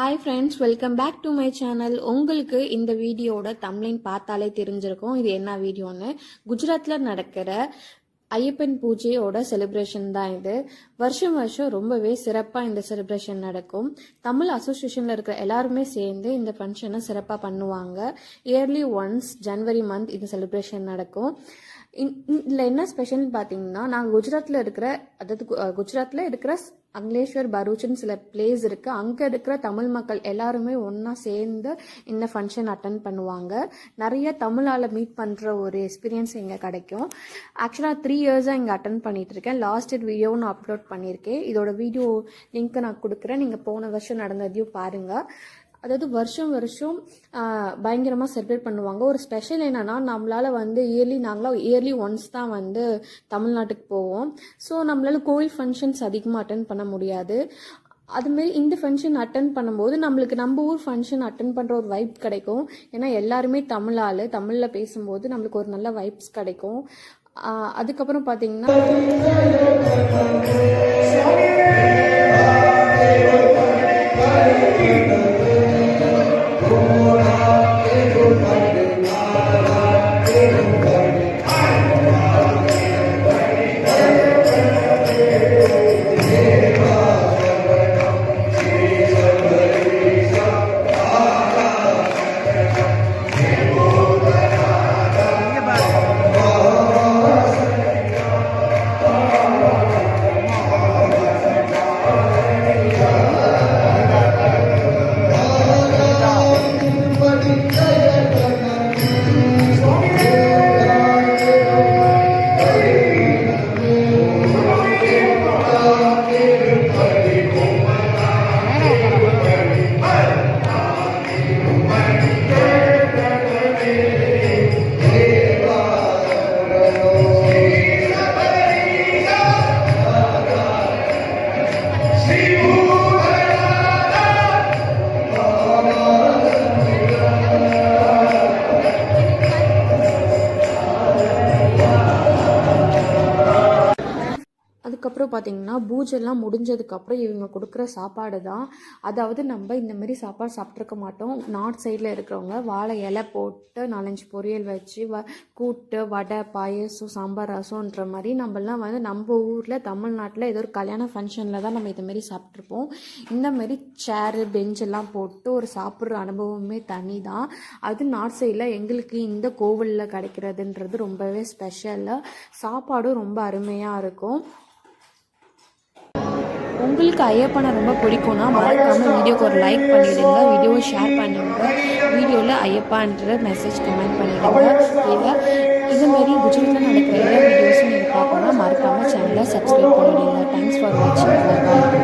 Hi friends welcome back to my channel உங்களுக்கு இந்த வீடியோட தம்ளைன் பார்த்தாலே தெரிஞ்சிருக்கும். இது என்ன வீடியோன்னு? குஜராத்தில் நடக்கிற ஐயப்பன் பூஜையோட செலிப்ரேஷன் தான் இது. வருஷம் வருஷம் ரொம்பவே சிறப்பாக இந்த செலிப்ரேஷன் நடக்கும். தமிழ் அசோசியேஷனில் இருக்கிற எல்லாருமே சேர்ந்து இந்த ஃபங்க்ஷனை சிறப்பாக பண்ணுவாங்க. இயர்லி ஒன்ஸ் ஜனவரி மந்த் இந்த செலிப்ரேஷன் நடக்கும். இதில் என்ன ஸ்பெஷல்னு பார்த்தீங்கன்னா நாங்கள் குஜராத்தில் இருக்கிற அதாவது கு- குஜராத்தில் இருக்கிற ஸ்- அங்லேஷ்வர் பரூச்னு சில பிளேஸ் இருக்குது அங்கே இருக்கிற தமிழ் மக்கள் எல்லாருமே ஒன்றா சேர்ந்து இந்த ஃபங்க்ஷன் அட்டன் பண்ணுவாங்க. நிறைய தமிழால் மீட் பண்ணுற ஒரு எக்ஸ்பீரியன்ஸ் இங்கே கிடைக்கும். ஆக்சுவலாக த்ரீ இயர்ஸாக இங்கே அட்டன் பண்ணிகிட்ருக்கேன் இருக்கேன் லாஸ்ட் இயர் வீடியோ நான் அப்லோட் பண்ணியிருக்கேன். இதோட வீடியோ லிங்க்கை நான் கொடுக்குறேன். நீங்கள் போன வருஷம் நடந்ததையும் பாருங்கள் அதாவது வருஷம் வருஷம் பயங்கரமாக செலிப்ரேட் பண்ணுவாங்க. ஒரு ஸ்பெஷல் என்னன்னா நம்மளால் வந்து இயர்லி நாங்களாம் இயர்லி ஒன்ஸ் தான் வந்து தமிழ்நாட்டுக்கு போவோம். ஸோ நம்மளால் கோவில் ஃபங்க்ஷன்ஸ் அதிகமாக அட்டன் பண்ண முடியாது. அதுமாரி இந்த ஃபங்க்ஷன் அட்டன் பண்ணும்போது நம்மளுக்கு நம்ம ஊர் ஃபங்க்ஷன் அட்டன் பண்ணுற ஒரு வைப் கிடைக்கும். ஏன்னா எல்லாருமே தமிழால் தமிழில் பேசும்போது நம்மளுக்கு ஒரு நல்ல வைப்ஸ் கிடைக்கும். அதுக்கப்புறம் பார்த்தீங்கன்னா அதுக்கப்புறம் பார்த்தீங்கன்னா பூஜைலாம் முடிஞ்சதுக்கப்புறம் இவங்க கொடுக்குற சாப்பாடு தான். அதாவது நம்ம இந்த மாதிரி சாப்பாடு சாப்பிட்ருக்க மாட்டோம். நார்த் சைடில் இருக்கிறவங்க வாழை இலை போட்டு நாலஞ்சு பொரியல் வச்சு வ கூட்டு வடை பாயசம் சாம்பார் ரசம்ன்ற மாதிரி நம்மலாம் வந்து நம்ம ஊரில் தமிழ்நாட்டில் ஏதோ ஒரு கல்யாண ஃபங்க்ஷனில் தான் நம்ம இதுமாரி மாதிரி சாப்பிட்ருப்போம் இந்த மாதிரி சேரு பெஞ்செல்லாம் போட்டு ஒரு சாப்பிட்ற அனுபவமே தனி தான். அது நார்த் சைடில் எங்களுக்கு இந்த கோவிலில் கிடைக்கிறதுன்றது ரொம்பவே ஸ்பெஷல் சாப்பாடும் ரொம்ப அருமையாக இருக்கும். உங்களுக்கு ஐயப்பனை ரொம்ப பிடிக்கும்னா மறக்காமல் வீடியோக்கு ஒரு லைக் பண்ணிவிடுங்க வீடியோவை ஷேர் பண்ணுங்க. வீடியோவில் ஐயப்பான்ற மெசேஜ் கமெண்ட் பண்ணிவிடுங்க இல்லை இதுமாரி குஜராத்தில் நடக்கிற எல்லா வீடியோஸும் நீங்கள் பார்க்கணும்னா மறக்காமல் சேனலை சப்ஸ்கிரைப் பண்ணிடுங்க. தேங்க்ஸ் ஃபார் வாட்சிங் பாய்